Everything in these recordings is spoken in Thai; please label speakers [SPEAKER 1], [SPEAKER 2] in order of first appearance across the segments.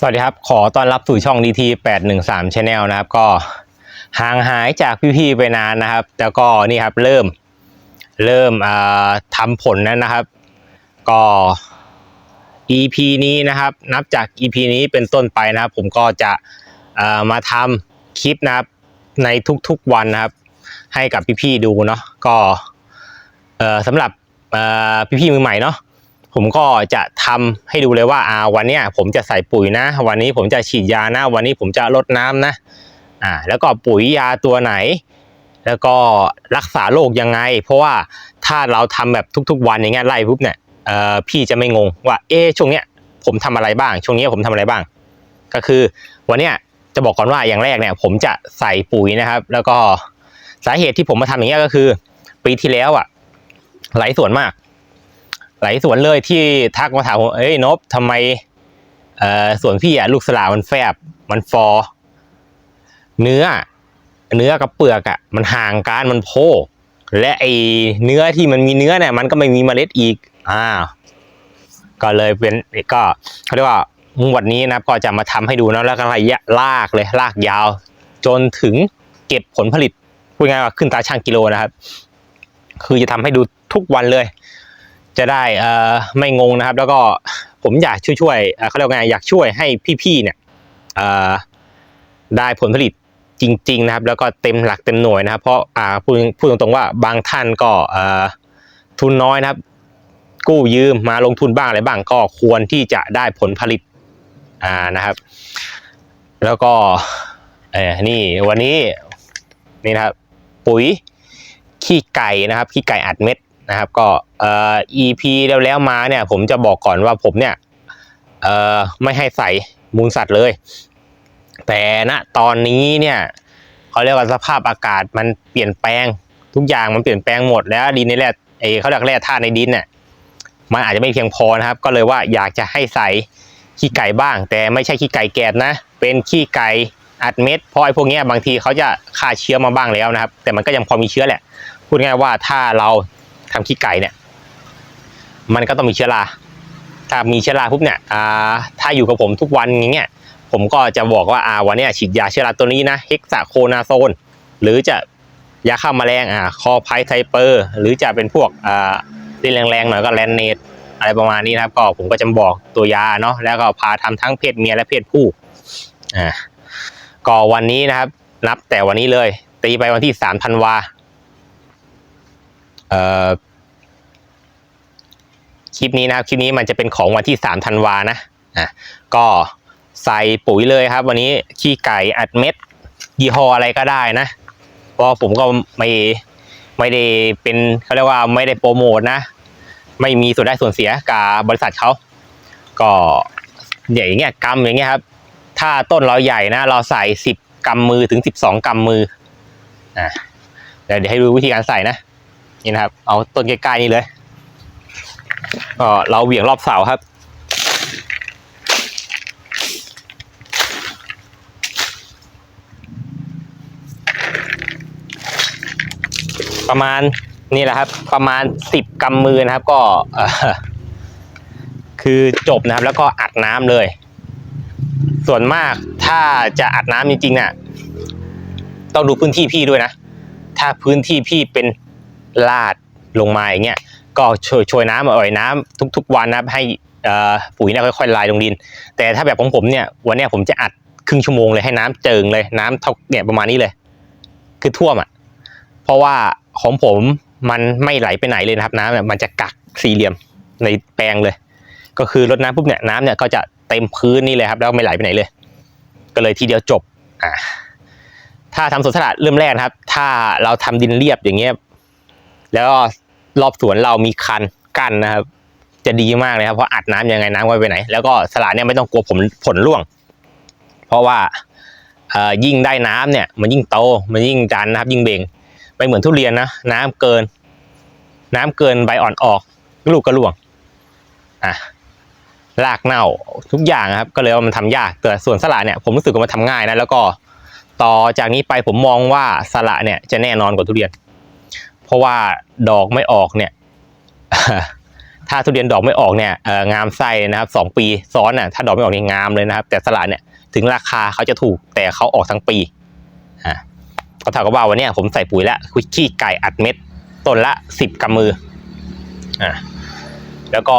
[SPEAKER 1] สวัสดีครับ ขอต้อนรับสู่ช่อง DT 813 Channel นะครับ ก็ห่างหายจากพี่ๆไปนานนะครับ แล้วก็นี่ครับเริ่มเริ่มอ่าทำผลนั้นนะครับ ก็ EP นี้นะครับ นับจาก EP นี้เป็นต้นไปนะครับ ผมก็จะมาทำคลิปนะครับในทุกๆวันนะครับ ให้กับพี่ๆดูเนาะก็สำหรับพี่ๆมือใหม่เนาะ ผมก็จะทำให้ดูเลยว่าอ่าวันเนี้ยผมจะใส่ปุ๋ยนะ วันนี้ผมจะฉีดยานะ วันนี้ผมจะรดน้ำนะอ่าแล้วก็ปุ๋ยยาตัวไหน แล้วก็รักษาโรคยังไง เพราะว่าถ้าเราทำแบบทุกๆ วันอย่างเงี้ยไล่ปุ๊บเนี่ยเอ่อพี่จะไม่งงว่าเอ๊ช่วงเนี้ยผมทำอะไรบ้าง ช่วงเนี้ยผมทำอะไรบ้าง ก็คือวันเนี้ยจะบอกก่อนว่าอย่างแรกเนี่ย ผมจะใส่ปุ๋ยนะครับ แล้วก็สาเหตุที่ผมมาทำอย่างเงี้ยก็คือ ปีที่แล้วอะไหลสวนมาก หลายสวนเลยที่ทักมาถามผมเอ้ยนบทำไมเอ่อสวนพี่อะลูกสลามันแฟบ มันฟอ เนื้อ เนื้อกับเปลือกอะมันห่างกันมันโพกและไอเนื้อที่มันมีเนื้อเนี่ย มันก็ไม่มีเมล็ดอีก อ่าวก็เลยเป็นก็เขาเรียกว่างวดนี้นะครับก็จะมาทำให้ดูนะแล้วก็ระยะลากเลยลากยาว จนถึงเก็บผลผลิตพูดง่ายว่าขึ้นตาช่างกิโลนะครับ คือจะทำให้ดูทุกวันเลย จะได้ไม่งงนะครับ แล้วก็ผมอยากช่วยๆเขาเรียกว่าไงอยากช่วยให้พี่ๆเนี่ยได้ผลผลิตจริง ๆ นะครับ แล้วก็เต็มหลักเต็มหน่วยนะครับ เพราะาพูดพูดตรงๆว่าบางท่านก็ทุนน้อยนะครับ กู้ยืมมาลงทุนบ้างอะไรบ้างก็ควรที่จะได้ผลผลิตนะครับ แล้วก็นี่วันนี้นี่นะครับ ปุ๋ยขี้ไก่นะครับขี้ไก่อัดเม็ด นะครับก็เอ่อ EP แล้วแล้วมาเนี่ย ผมจะบอกก่อนว่าผมเนี่ยเอ่อไม่ให้ใส่มูลสัตว์เลย แต่ณตอนนี้เนี่ยเขาเรียกว่าสภาพอากาศมันเปลี่ยนแปลงทุกอย่างมันเปลี่ยนแปลงหมดแล้วดินในแร่เอเขาเรียกแร่ธาตุในดินเนี่ยมันอาจจะไม่เพียงพอนะครับ ก็เลยว่าอยากจะให้ใส่ขี้ไก่บ้าง แต่ไม่ใช่ขี้ไก่แกบนะ เป็นขี้ไก่อัดเม็ดเพราะไอ้พวกเนี้ยบางทีเขาจะฆ่าเชื้อมาบ้างแล้วนะครับ แต่มันก็ยังพอมีเชื้อแหละ พูดง่ายว่าถ้าเรา ทำขี้ไก่เนี่ย มันก็ต้องมีเชื้อราถ้ามีเชื้อราปุ๊บเนี่ยอ่าถ้าอยู่กับผมทุกวันอย่างเงี้ยผมก็จะบอกว่าอ่าวันนี้ฉีดยาเชื้อราตัวนี้นะเฮกซาโคนาโซน หรือจะยาฆ่าแมลงอ่าคอไพไทเปอร์ หรือจะเป็นพวกอ่าที่แรงๆหน่อยก็แลนเนตอะไรประมาณนี้นะครับ ก็ผมก็จะบอกตัวยาเนาะแล้วก็พาทำทั้งเพศเมียและเพศผู้อ่าก็วันนี้นะครับ นับแต่วันนี้เลย ตีไปวันที่สามธันวาเอ่อ คลิปนี้นะครับคลิปนี้มันจะเป็นของวันที่สามธันวานะอะก็ใส่ปุ๋ยเลยครับ วันนี้ขี้ไก่อัดเม็ด ยี่ห้ออะไรก็ได้นะเพราะผมก็ไม่ไม่ได้เป็นเขาเรียกว่าไม่ได้โปรโมทนะ ไม่มีส่วนได้ส่วนเสียกับบริษัทเขาก็อย่างเงี้ยกำอย่างเงี้ยครับ ถ้าต้นเราใหญ่นะ เราใส่สิบกำมือถึงสิบสองกำมืออะเดี๋ยวเดี๋ยวให้ดูวิธีการใส่นะ นี่นะครับ เอาต้นใกล้ๆนี่เลยก็เราเหวี่ยงรอบเสาครับ ประมาณนี่แหละครับ ประมาณสิบกำมือนะครับ ก็คือจบนะครับ แล้วก็อัดน้ำเลย ส่วนมากถ้าจะอัดน้ำจริงๆเนี่ยต้องดูพื้นที่พี่ด้วยนะ ถ้าพื้นที่พี่เป็น ลาดลงมาอย่างเงี้ยก็ช่วยช่วยน้ำอ่อยน้ำทุก ๆ วันนะให้อ่อปุ๋ยเนี่ยค่อยๆลายลงดิน แต่ถ้าแบบของผมเนี่ยวันเนี้ยผมจะอัดครึ่งชั่วโมงเลยให้น้ำเจิงเลยน้ำเท่าเนี่ยประมาณนี้เลย คือท่วมอะเพราะว่าของผมมันไม่ไหลไปไหนเลยนะครับน้ำเนี่ยมันจะกักสี่เหลี่ยมในแปลงเลย ก็คือรดน้ำปุ๊บเนี่ยน้ำเนี่ยก็จะเต็มพื้นนี่เลยครับ แล้วไม่ไหลไปไหนเลย ก็เลยทีเดียวจบอ่าถ้าทำสวนสลัดเริ่มแรกนะครับ ถ้าเราทำดินเรียบอย่างเงี้ย แล้วรอบสวนเรามีคันกั้นนะครับ จะดีมากเลยครับเพราะอัดน้ำยังไงน้ำไว้ไปไหน แล้วก็สลัดเนี่ยไม่ต้องกลัวผลผลร่วง เพราะว่ายิ่งได้น้ำเนี่ยมันยิ่งโตมันยิ่งดันนะครับ ยิ่งเบ่งไม่เหมือนทุเรียนนะน้ำเกิน น้ำเกินใบอ่อนออกลูกก็ร่วงอะรากเน่าทุกอย่างนะครับ ก็เลยว่ามันทำยากแต่ส่วนสลัดเนี่ยผมรู้สึกว่ามันทำง่ายนะแล้วก็ต่อจากนี้ไปผมมองว่าสละเนี่ยจะแน่นอนกว่าทุเรียน เพราะว่าดอกไม่ออกเนี่ยถ้าทุเรียนดอกไม่ออกเนี่ยงามไส้นะครับสองปีซ้อนน่ะถ้าดอกไม่ออกนี่งามเลยนะครับ แต่สละเนี่ยถึงราคาเขาจะถูกแต่เขาออกทั้งปีอ่าก็เท่ากับว่าวันนี้ผมใส่ปุ๋ยแล้วขี้ไก่อัดเม็ดต้นละสิบกำมืออ่าแล้วก็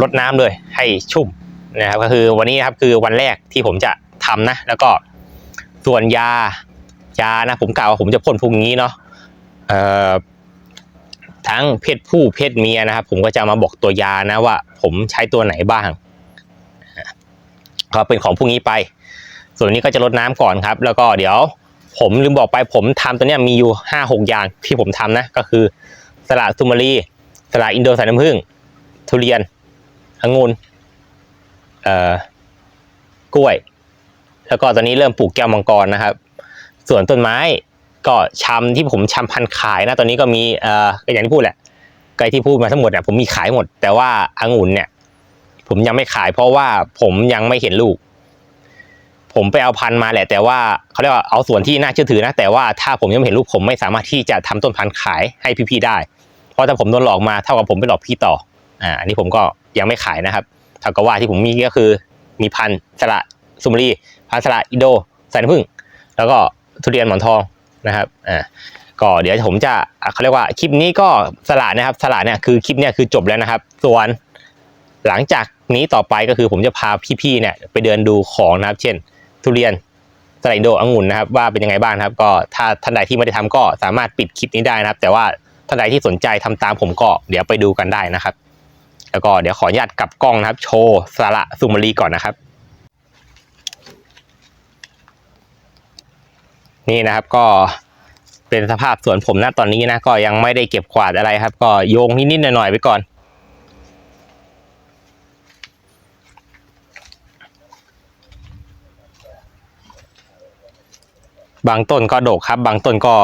[SPEAKER 1] ลดน้ำเลยให้ชุ่มนะครับก็คือวันนี้นะครับคือวันแรกที่ผมจะทำนะ แล้วก็ส่วนยายานะผมกล่าวว่าผมจะพ่นพรุ่งนี้เนาะเอ่อ ทั้งเพศผู้เพศเมียนะครับ ผมก็จะมาบอกตัวยานะว่า ผมใช้ตัวไหนบ้างก็เป็นของพวกนี้ไป ส่วนนี้ก็จะลดน้ำก่อนครับ แล้วก็เดี๋ยว ผมลืมบอกไปผมทำตัวเนี้ยมีอยู่ห้าหกอย่างที่ผมทำนะก็คือสลัดซูมารีสลัดอินโดสายน้ำผึ้งทุเรียนองุ่นเอ่อกล้วย แล้วก็ตอนนี้เริ่มปลูกแก้วมังกรนะครับ ส่วนต้นไม้ ก็ชำที่ผมชำพันขายนะตอนนี้ก็มีเอ่อก็อย่างที่พูดแหละไกที่พูดมาทั้งหมดเนี่ยผมมีขายหมด แต่ว่าองุ่นเนี่ย ผมยังไม่ขายเพราะว่าผมยังไม่เห็นลูก ผมไปเอาพันธุ์มาแหละ แต่ว่าเขาเรียกว่าเอาส่วนที่น่าเชื่อถือนะ แต่ว่าถ้าผมยังไม่เห็นลูกผมไม่สามารถที่จะทำต้นพันธุ์ขายให้พี่ๆได้ เพราะถ้าผมโดนหลอกมาเท่ากับผมไปหลอกพี่ต่ออ่าอันนี้ผมก็ยังไม่ขายนะครับเท่ากับว่าที่ผมมีก็คือ มีพันธุ์สละซุมรีพันธุ์สละอิโดใสายน้ำผึ้งแล้วก็ทุเรียนหมอนทอง นะครับอ่าก็เดี๋ยวผมจะเขาเรียกว่าคลิปนี้ก็สละนะครับสละเนี่ยคือคลิปเนี่ยคือจบแล้วนะครับ ส่วนหลังจากนี้ต่อไปก็คือผมจะพาพี่ๆเนี่ยไปเดินดูของนะครับ เช่น ทุเรียนสลโดองุ่นนะครับ ว่าเป็นยังไงบ้างครับ ก็ถ้าท่านใดที่ไม่ได้ทำก็สามารถปิดคลิปนี้ได้นะครับ แต่ว่าท่านใดที่สนใจทำตามผมก็เดี๋ยวไปดูกันได้นะครับ แล้วก็เดี๋ยวขออนุญาตกลับกล้องนะครับ โชว์สละซูมารีก่อนนะครับ นี่นะครับก็เป็นสภาพสวนผมนะตอนนี้นะก็ยังไม่ได้เก็บกวาดอะไรครับ ก็โยงนิดๆหน่อยๆไปก่อน บางต้นก็ดกครับ บางต้นก็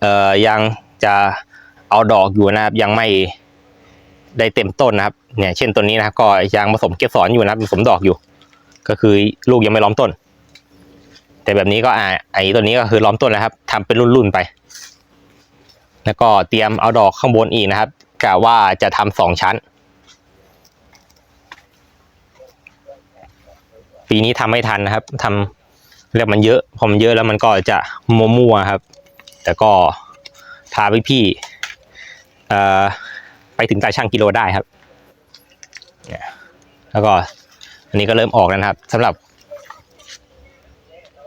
[SPEAKER 1] เอ่อยังจะเอาดอกอยู่นะครับ ยังไม่ได้เต็มต้นนะครับเนี่ยเช่นต้นนี้นะครับก็ยังผสมเกสรอยู่นะครับผสมดอกอยู่ ก็คือลูกยังไม่ล้อมต้น แต่แบบนี้ก็อ่าไอ้ตัวนี้ก็คือล้อมต้นแล้วครับทำเป็นรุ่นๆไป แล้วก็เตรียมเอาดอกข้างบนอีกนะครับกะว่าจะทำสองชั้น ปีนี้ทำไม่ทันนะครับทำเรียกมันเยอะพอมันเยอะแล้วมันก็จะมัวๆครับ แต่ก็พาพี่ๆเอ่อไปถึงตาช่างกิโลได้ครับ แล้วก็อันนี้ก็เริ่มออกแล้วนะครับสำหรับ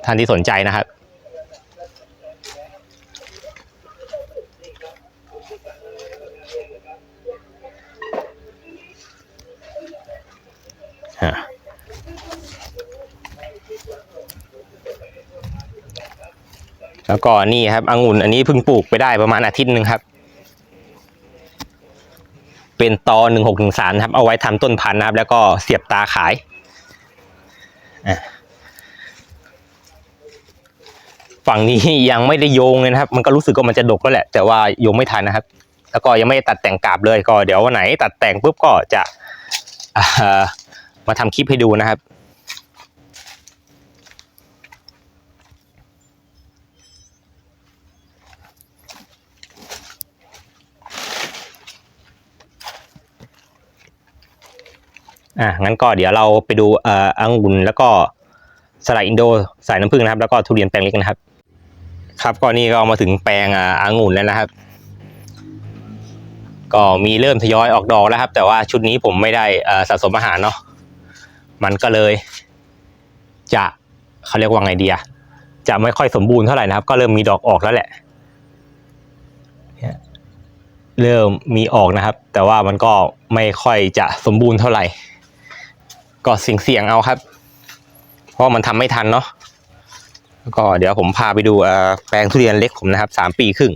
[SPEAKER 1] ท่านที่สนใจนะครับฮะแล้วก็นี่ครับองุ่นอันนี้เพิ่งปลูกไปได้ประมาณอาทิตย์หนึ่งครับ เป็นตอหนึ่งหกหนึ่งสามครับ เอาไว้ทำต้นพันธุ์นะครับ แล้วก็เสียบตาขายอะ ฝั่งนี้ยังไม่ได้โยงเลยนะครับ มันก็รู้สึกว่ามันจะดกแล้วแหละ แต่ว่าโยงไม่ทันนะครับ แล้วก็ยังไม่ได้ตัดแต่งกาบเลยก็เดี๋ยววันไหน ตัดแต่งปุ๊บก็จะามาทำคลิปให้ดูนะครับอะงั้นก็เดี๋ยวเราไปดูเอ่อองุ่นแล้วก็สลัดอินโดสายน้ำผึ้งนะครับ แล้วก็ทุเรียนแปลงเล็กนะครับ ครับก็นี่ก็มาถึงแปลงอ่างุ่นแล้วนะครับ ก็มีเริ่มทยอยออกดอกแล้วครับ แต่ว่าชุดนี้ผมไม่ได้สะสมอาหารเนาะมันก็เลย จะเขาเรียกว่าไงดีอะจะไม่ค่อยสมบูรณ์เท่าไหร่นะครับ ก็เริ่มมีดอกออกแล้วแหละเริ่มมีออกนะครับ แต่ว่ามันก็ไม่ค่อยจะสมบูรณ์เท่าไหร่ ก็เสี่ยงๆเอาครับ เพราะมันทำไม่ทันเนาะ ก็เดี๋ยวผมพาไปดูแปลงทุเรียนเล็กผมนะครับสามปีครึ่ง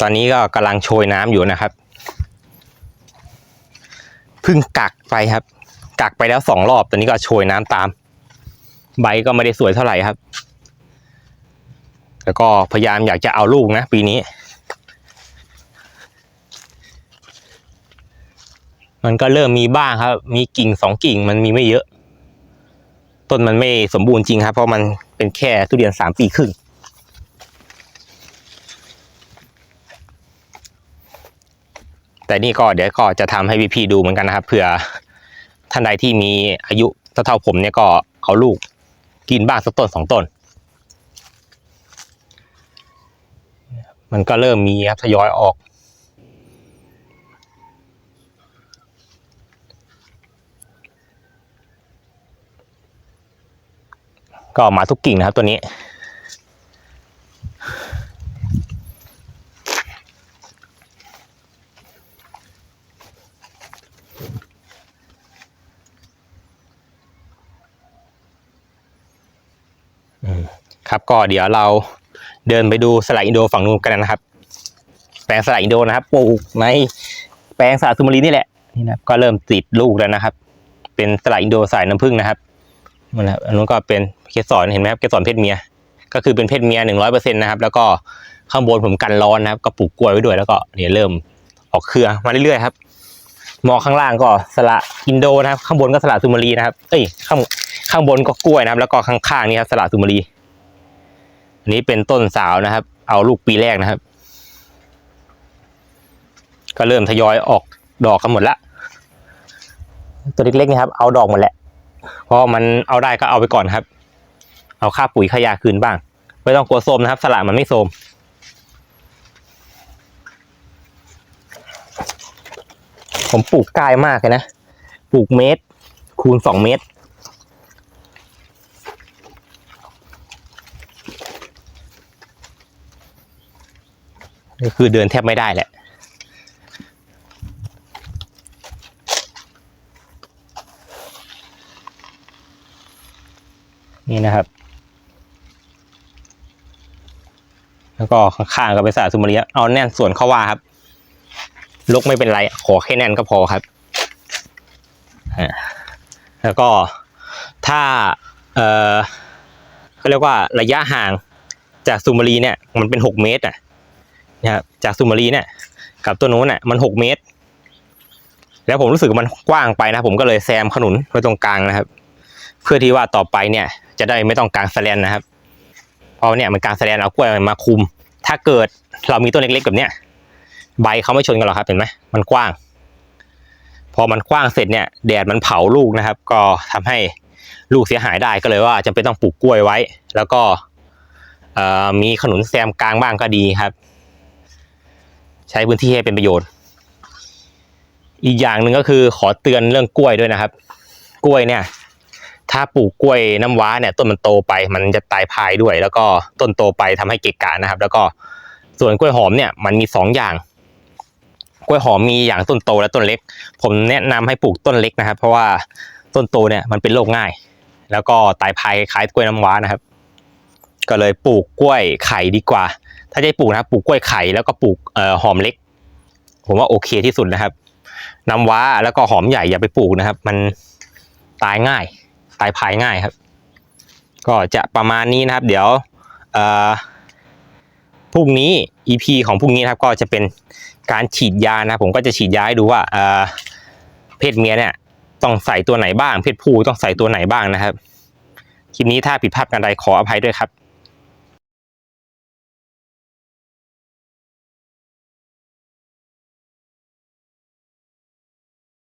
[SPEAKER 1] ตอนนี้ก็กำลังโชยน้ำอยู่นะครับพิ่งกักไปครับ กักไปแล้วสองรอบตอนนี้ก็โชยน้ำตาม ใบก็ไม่ได้สวยเท่าไหร่ครับ แล้วก็พยายามอยากจะเอาลูกนะ ปีนี้ มันก็เริ่มมีบ้างครับ มีกิ่งสองกิ่งมันมีไม่เยอะ ต้นมันไม่สมบูรณ์จริงครับ เพราะมันเป็นแค่ทุเรียนสามปีครึ่งแต่นี่ก็เดี๋ยวก็จะทำให้พี่ๆดูเหมือนกันนะครับเผื่อท่านใดที่มีอายุเท่าผมเนี่ยก็เอาลูกกินบ้างสักต้นสองต้น มันก็เริ่มมีครับทยอยออก ก็ออกมาทุกกิ่งนะครับตัวนี้ ครับก็เดี๋ยวเราเดินไปดูสละอินโดฝั่งนู้นกันนะครับ แปลงสละอินโดนะครับปลูกในแปลงสละซูมารีนี่แหละนี่นะก็เริ่มติดลูกแล้วนะครับ เป็นสละอินโดสายน้ำผึ้งนะครับ มันนะครับอันนู้นก็เป็นเกสรเห็นไหมครับเกสรเพศเมีย ก็คือเป็นเพศเมียหนึ่งร้อยเปอร์เซ็นต์นะครับ แล้วก็ข้างบนผมกันร้อนนะครับ ก็ปลูกกล้วยไว้ด้วยแล้วก็เนี่ยเริ่มออกเครือมาเรื่อยๆครับ มองข้างล่างก็สละอินโดนะครับ ข้างบนก็สละซูมารีนะครับ เอ้ยข้างข้างบนก็กล้วยนะครับ แล้วก็ข้างๆนี่ครับสละซูมารีอันนี้เป็นต้นสาวนะครับ เอาลูกปีแรกนะครับ ก็เริ่มทยอยออกดอกกันหมดละตัวเล็กๆนี่ครับ เอาดอกหมดแหละ เพราะมันเอาได้ก็เอาไปก่อนครับ เอาค่าปุ๋ยค่ายาคืนบ้าง ไม่ต้องกลัวโทมนะครับ สละมันไม่โทมผมปลูกกายมากเลยนะ ปลูกเมตร คูณสองเมตร ก็คือเดินแทบไม่ได้แหละ นี่นะครับ แล้วก็ข้างๆก็เป็นสาสุมาเรียเอาแน่นส่วนเข้าว่าครับลกไม่เป็นไร ขอแค่แน่นก็พอครับ แล้วก็ถ้าเอ่อเขาเรียกว่าระยะห่างจากซูมารีเนี่ย มันเป็นหกเมตรอะนะครับจากซูมารีเนี่ย กับตัวนู้นน่ะมันหกเมตร แล้วผมรู้สึกมันกว้างไปนะ ผมก็เลยแซมขนุนไว้ตรงกลางนะครับ เพื่อที่ว่าต่อไปเนี่ย จะได้ไม่ต้องกางแสแลนนะครับเพราะเนี่ยมันกางแสแลนเอากล้วยมาคุม ถ้าเกิดเรามีต้นเล็กๆแบบเนี้ยใบเขาไม่ชนกันหรอกครับเห็นไหมมันกว้าง พอมันกว้างเสร็จเนี่ยแดดมันเผาลูกนะครับ ก็ทำให้ลูกเสียหายได้ก็เลยว่าจำเป็นต้องปลูกกล้วยไว้ แล้วก็มีขนุนแซมกลางบ้างก็ดีครับ ใช้พื้นที่ให้เป็นประโยชน์ อีกอย่างหนึ่งก็คือขอเตือนเรื่องกล้วยด้วยนะครับ กล้วยเนี่ย ถ้าปลูกกล้วยน้ำว้าเนี่ยต้นมันโตไปมันจะตายพายด้วย แล้วก็ต้นโตไปทำให้เกะกะนะครับ แล้วก็ส่วนกล้วยหอมเนี่ยมันมีสองอย่าง กล้วยหอมมีอย่างต้นโตและต้นเล็ก ผมแนะนำให้ปลูกต้นเล็กนะครับ เพราะว่าต้นโตเนี่ยมันเป็นโรคง่าย แล้วก็ตายพายคล้ายกล้วยน้ำว้านะครับ ก็เลยปลูกกล้วยไข่ดีกว่า ถ้าจะปลูกนะครับปลูกกล้วยไข่แล้วก็ปลูกออหอมเล็ก ผมว่าโอเคที่สุดนะครับน้ำว้าแล้วก็หอมใหญ่อย่าไปปลูกนะครับ มันตายง่ายายภายง่ายครับ ก็จะประมาณนี้นะครับ เดี๋ยวพรุ่งนี้ EP ของพรุ่งนี้นครับก็จะเป็นการฉีดยานะผมก็จะฉีดยาให้ดูว่าเอ่อเพศเมียเนี่ยต้องใส่ตัวไหนบ้าง เพศผู้ต้องใส่ตัวไหนบ้างนะครับคลิปนี้ถ้าผิดพลาดกันใดขออภัยด้วยครับ